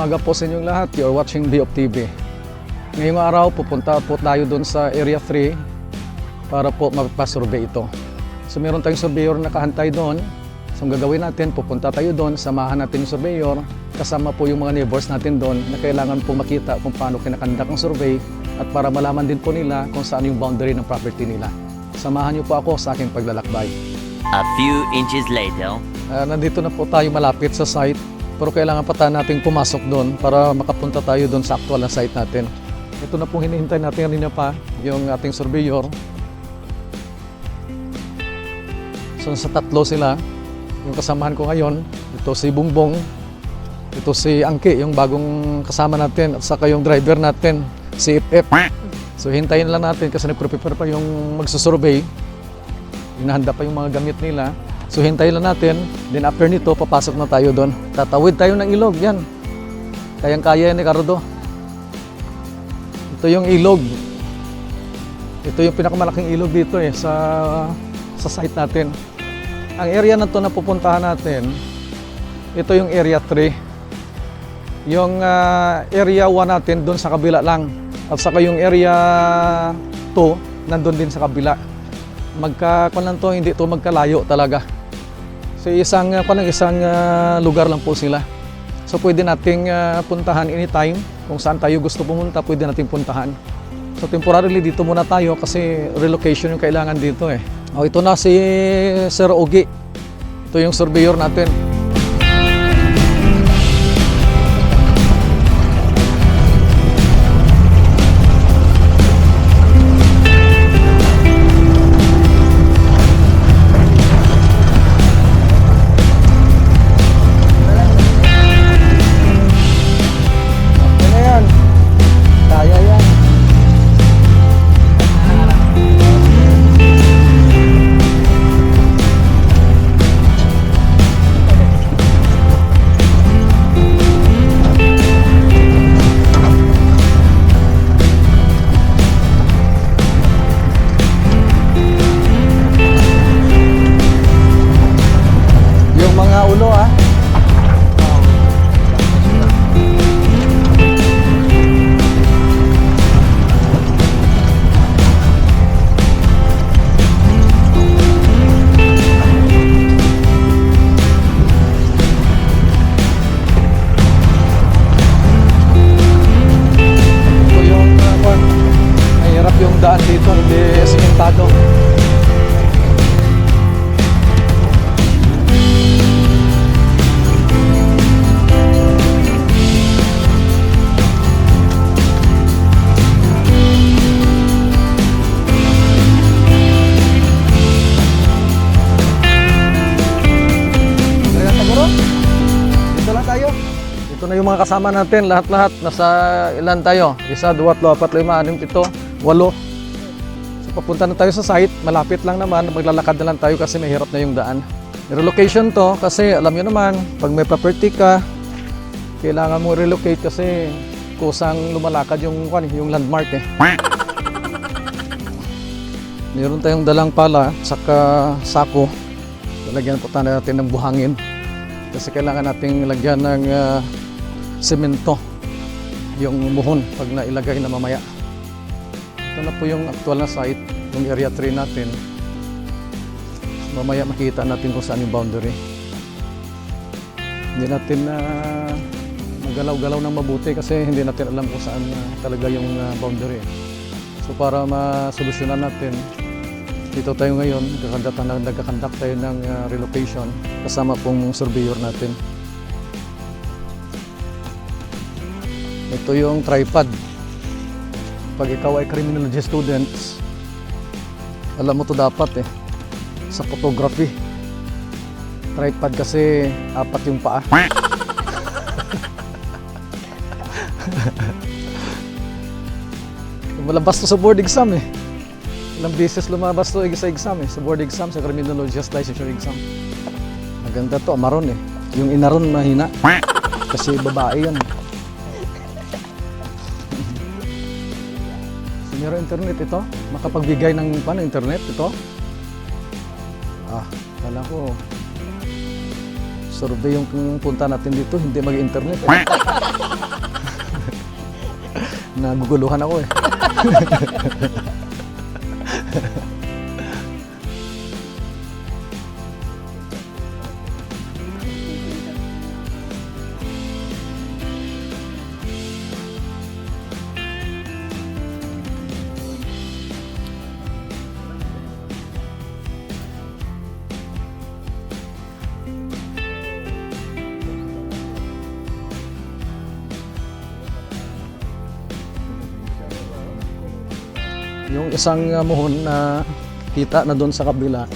Umaga po sa inyong lahat. You're watching Biop TV. Ngayong araw, pupunta po tayo doon sa Area 3 para po magpa-survey ito. So meron tayong surveyor na nakahantay doon. So ang gagawin natin, pupunta tayo doon, samahan natin yung surveyor, kasama po yung mga neighbors natin doon na kailangan po makita kung paano kinakandak ang survey at para malaman din po nila kung saan yung boundary ng property nila. Samahan niyo po ako sa aking paglalakbay. A few inches later. Ah, nandito na po tayo malapit sa site pero kailangan pa tayo nating pumasok doon para makapunta tayo doon sa actual na site natin. Ito na pong hinihintay natin kanina pa, yung ating surveyor. So sa tatlo sila, yung kasamahan ko ngayon, ito si Bungbong, ito si Angke, yung bagong kasama natin, at saka yung driver natin, si FF. So hintayin lang natin kasi nagprepare pa yung magsusurvey. Hinahanda pa yung mga gamit nila. So hintayin lang natin. Then after nito, papasok na tayo doon. Tatawid tayo ng ilog. Yan. Kayang-kaya yan ni Cardo. Ito yung ilog. Ito yung pinakamalaking ilog dito eh sa sa site natin. Ang area na to na pupuntahan natin, ito yung area 3. Yung ah, area 1 natin doon sa kabila lang. At saka yung area 2 nandun din sa kabila. Magka kung lang to, hindi to magkalayo talaga. So isang uh, isang ah, lugar lang po sila. So pwede nating ah, puntahan anytime kung saan tayo gusto pumunta, pwede nating puntahan. So temporarily dito muna tayo kasi relocation yung kailangan dito eh. Oh, ito na si Sir Ogi. Ito yung surveyor natin. Yung mga ulo ah. Yung daan dito, hindi simentado. Ito na yung mga kasama natin, lahat-lahat. Nasa ilan tayo? Isa, dua, tatlo, apat, lima, anim, pito, walo. So papunta na tayo sa site, malapit lang naman, maglalakad na lang tayo kasi mahirap na yung daan. Relocation to kasi alam nyo naman, pag may property ka, kailangan mo relocate kasi kusang lumalakad yung, yung landmark eh. Meron tayong dalang pala, saka sako. Lalagyan po tayo natin ng buhangin. Kasi kailangan nating lagyan ng ah, semento yung muhon pag nailagay na mamaya. Ito na po yung actual na site, yung area 3 natin. Mamaya makita natin kung saan yung boundary. Hindi natin na magalaw-galaw ng mabuti kasi hindi natin alam kung saan ah, talaga yung ah, boundary. So para masolusyonan natin, dito tayo ngayon, nagkakandak, tayo ng ah, relocation kasama pong surveyor natin. Ito yung tripod. Pag ikaw ay criminology students, alam mo to dapat eh, sa photography. Tripod kasi apat yung paa. Malabas to sa board exam eh. Ilang beses lumabas to sa exam eh. Sa board exam, sa criminology licensure exam. Maganda to, amaron eh. Yung inaron mahina. Kasi babae yan. Meron internet ito. Makapagbigay ng paano internet ito. Ah, kala ko survey yung punta natin dito, hindi mag-internet. Eh. Naguguluhan ako eh. Yung isang uh, muhon na kita na doon sa kabila.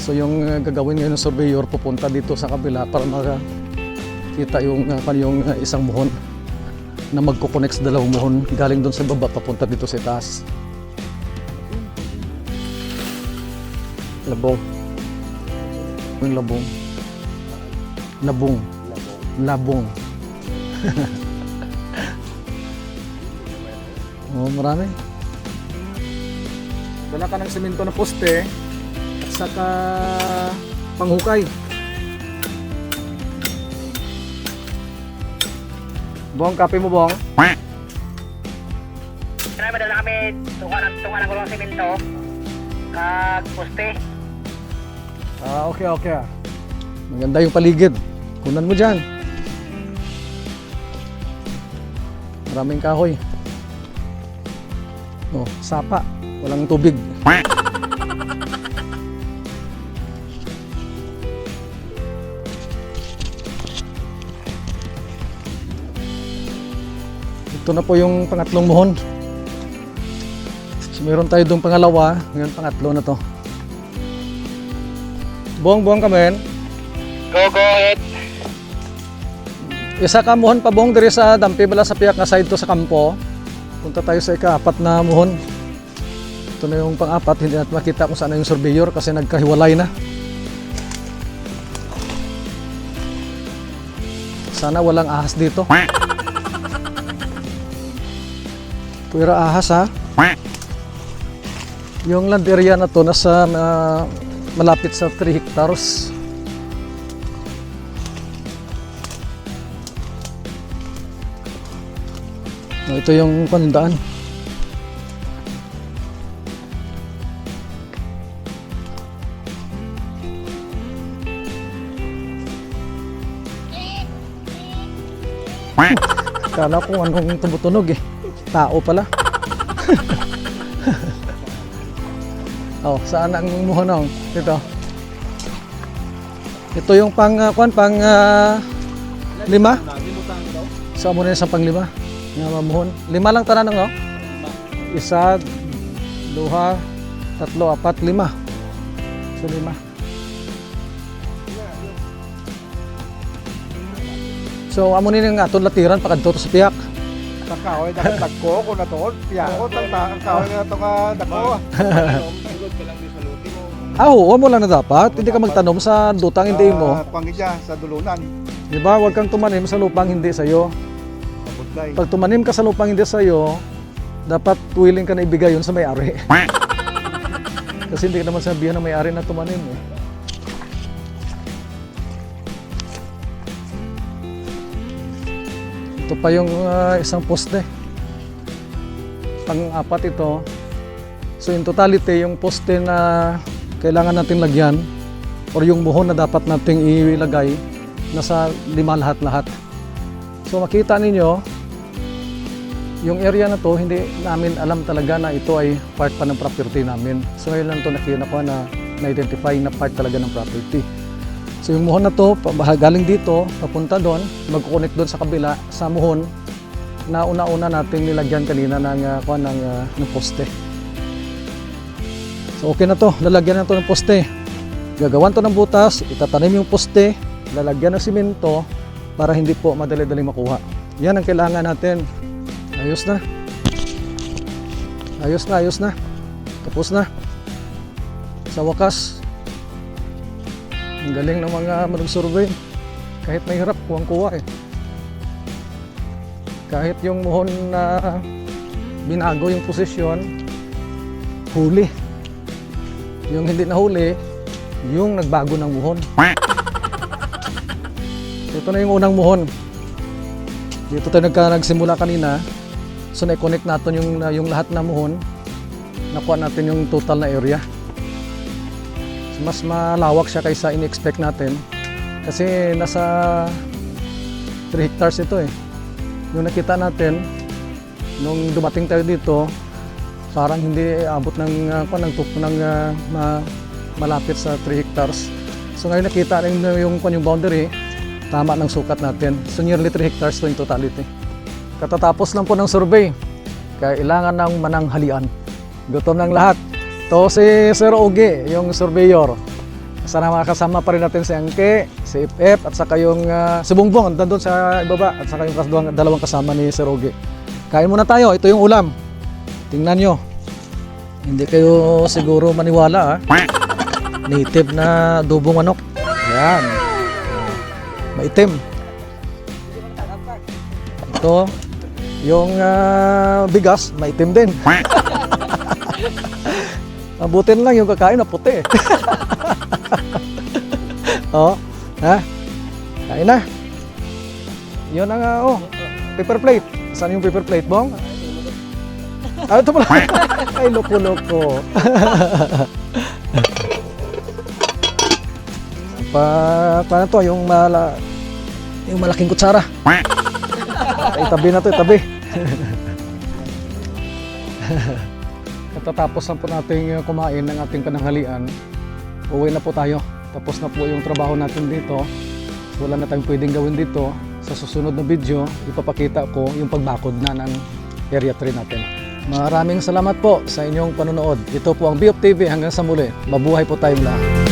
So yung uh, gagawin ngayon ng surveyor pupunta dito sa kabila para makita yung uh, yung uh, isang muhon na magko-connect sa dalawang muhon galing doon sa baba papunta dito sa taas. Labong. Yung labong. Labong. Labong. oh, marami. Dala ka ng simento na poste at saka panghukay. Bong, kape mo bong? Kaya madala kami tunga ng tunga ng gulong simento kag poste. Ah, okay, okay. ah. Maganda yung paligid. Kunan mo dyan. Maraming kahoy. Oh, sapa. Walang tubig. Ito na po yung pangatlong muhon. So, meron tayo doon pangalawa. Ngayon pangatlo na to. Buong buong ka men. Go go ahead. Isa ka muhon pa buong diri sa dampi bala sa piyak nga side to sa kampo. Punta tayo sa ikaapat na muhon. Ito na yung pang-apat, hindi natin makita kung saan na yung surveyor kasi nagkahiwalay na. Sana walang ahas dito. Pwera ahas ha. Yung land area na to nasa ah, malapit sa 3 hectares. Ito yung panindaan. Kala ko anong tumutunog eh. Tao pala. oh, saan ang muhonong? Ito. Ito yung pang, uh, kwan, pang ah, lima? Sa mo na yung pang lima? Nga mamuhon. Lima lang tanan no? Isa, duha, tatlo, apat, lima. So lima. So amo ni nga aton latiran pakadto to sa piyak. Sa kahoy, dapat dagko ko na to. Piyakot ang ta ang kahoy na to ka dagko. Ah, oo mo lang na dapat. Hindi ka magtanom sa lutang hindi mo. Pangidya sa dulunan. Di ba? Huwag kang tumanim sa lupang hindi sa'yo. Mabudlay. Pag tumanim ka sa lupang hindi sa'yo, dapat willing ka na ibigay yun sa may-ari. Kasi hindi ka naman sabihan ng may-ari na tumanim eh. Ito pa yung ah, isang poste. Pang-apat ito. So in totality, yung poste na kailangan natin lagyan or yung buhon na dapat nating ilagay nasa lima lahat-lahat. So makita ninyo, yung area na to, hindi namin alam talaga na ito ay part pa ng property namin. So ngayon lang ito nakita ko na na-identify na part talaga ng property. So yung muhon na to, galing dito, papunta doon, magkukunik doon sa kabila, sa muhon, na una-una nating nilagyan kanina ng, uh, kuha ng, ah, ng poste. So okay na to, lalagyan na to ng poste. Gagawan to ng butas, itatanim yung poste, lalagyan ng simento para hindi po madali-dali makuha. Yan ang kailangan natin. Ayos na. Ayos na, ayos na. Tapos na. Sa wakas, ang galing ng mga mag-survey. Kahit mahirap, kuwang-kuwa eh. Kahit yung muhon na binago yung posisyon, huli. Yung hindi nahuli, yung nagbago ng muhon. Ito na yung unang muhon. Dito tayo nagka, nagsimula kanina. So na-connect natin yung, yung lahat na muhon. Nakuha natin yung total na area. Mas malawak siya kaysa in-expect natin. Kasi nasa 3 hectares ito eh. Yung nakita natin, nung dumating tayo dito, parang hindi abot ng uh, ng tup ng ma- malapit sa 3 hectares. So ngayon nakita rin yung yung boundary, tama ng sukat natin. So nearly 3 hectares to in totality. Katatapos lang po ng survey, kailangan ng mananghalian. Gutom ng lahat. To si Sir Ogie, yung surveyor. Sana makakasama pa rin natin si Angke, si FF, at saka yung uh, si Bongbong, andun sa ibaba, at saka yung dalawang, dalawang kasama ni Sir Ogie. Kain muna tayo, ito yung ulam. Tingnan nyo. Hindi kayo siguro maniwala ah. Native na dubong manok. Yan. Maitim. Ito, yung ah, bigas, maitim din. Mabuti na lang yung kakain na puti. oh, ha? Kain na. Yun ang, ah, oh, paper plate. Saan yung paper plate, Bong? Ah, ito pala. Ay, loko-loko. pa, paano to? Yung, mala, yung malaking kutsara. Itabi na to, itabi. Katatapos na po nating uh, kumain ng ating pananghalian, uwi na po tayo. Tapos na po yung trabaho natin dito. Wala na tayong pwedeng gawin dito. Sa susunod na video, ipapakita ko yung pagbakod na ng Area 3 natin. Maraming salamat po sa inyong panonood. Ito po ang BOP TV hanggang sa muli. Mabuhay po tayong lahat.